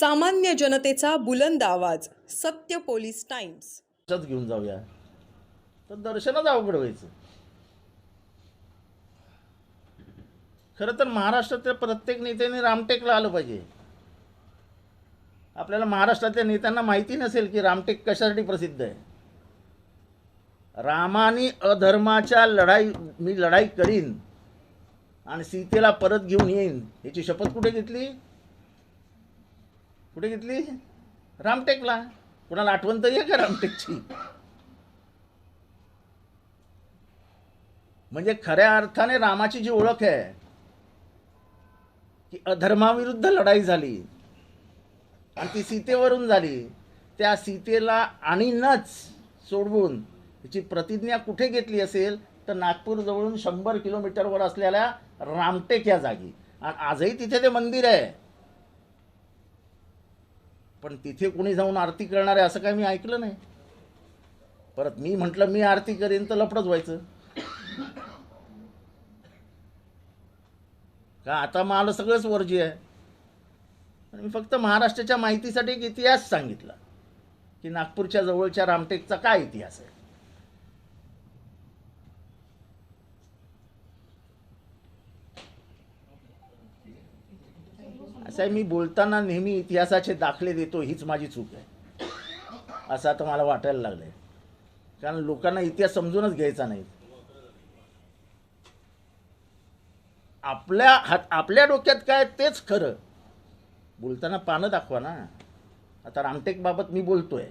सामान्य जनतेचा बुलंद आवाज सत्य पोलीस टाइम्स. लक्षात घेऊन जाऊया. तर दर्शनच अवघड व्हायचं. खरं तर महाराष्ट्रातल्या प्रत्येक नेत्याने रामटेकला आलं पाहिजे. आपल्याला महाराष्ट्रातल्या नेत्यांना माहिती नसेल की रामटेक कशासाठी प्रसिद्ध आहे. रामाने अधर्माच्या लढाई मी लढाई करीन आणि सीतेला परत घेऊन येईन याची शपथ कुठे घेतली? कुठे घेतली? रामटेकला. कुणाला आठवण तरी आहे का रामटेकची? म्हणजे खऱ्या अर्थाने रामाची जी ओळख आहे की अधर्माविरुद्ध लढाई झाली आणि ती सीतेवरून झाली त्या सीतेला आणि नच सोडवून तिची प्रतिज्ञा कुठे घेतली असेल तर नागपूर जवळून शंभर किलोमीटरवर असलेल्या रामटेक या जागी. आणि आजही तिथे ते मंदिर आहे. पण तिथे कोणी जाऊन आरती करणार आहे असं काही मी ऐकलं नाही. परत मी म्हटलं मी आरती करेन तर लपडच व्हायचं. का आता मला सगळंच वर्जी आहे. आणि मी फक्त महाराष्ट्राच्या माहितीसाठी एक इतिहास सांगितला की नागपूरच्या जवळच्या रामटेकचा काय इतिहास आहे? असं आहे मी बोलताना नेहमी इतिहासाचे दाखले देतो हीच माझी चूक आहे. असं आता मला वाटायला लागलंय. कारण लोकांना इतिहास समजूनच घ्यायचा नाही. आपल्या हात आपल्या डोक्यात काय तेच खरं. बोलताना पानं दाखवा ना. आता रामटेकबाबत मी बोलतोय.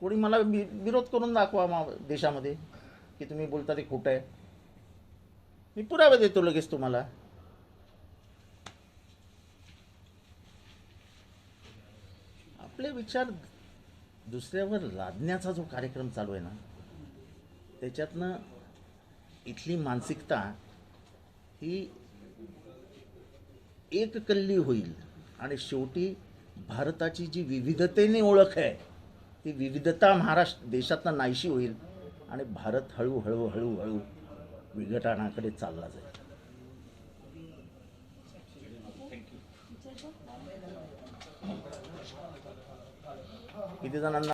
कोणी मला वि- विरोध करून दाखवा मा देशामध्ये की तुम्ही बोलता ते खोटं आहे. मी पुरावे देतो लगेच तुम्हाला. आपले विचार दुसऱ्यावर लादण्याचा जो कार्यक्रम चालू आहे ना त्याच्यातनं इथली मानसिकता ही एक कल्ली होईल आणि शेवटी भारताची जी विविधतेने ओळख आहे ती विविधता महाराष्ट्र देशातनं नाहीशी होईल आणि भारत हळूहळू हळूहळू विघटनाकडे चालला जाईल. இதுதான்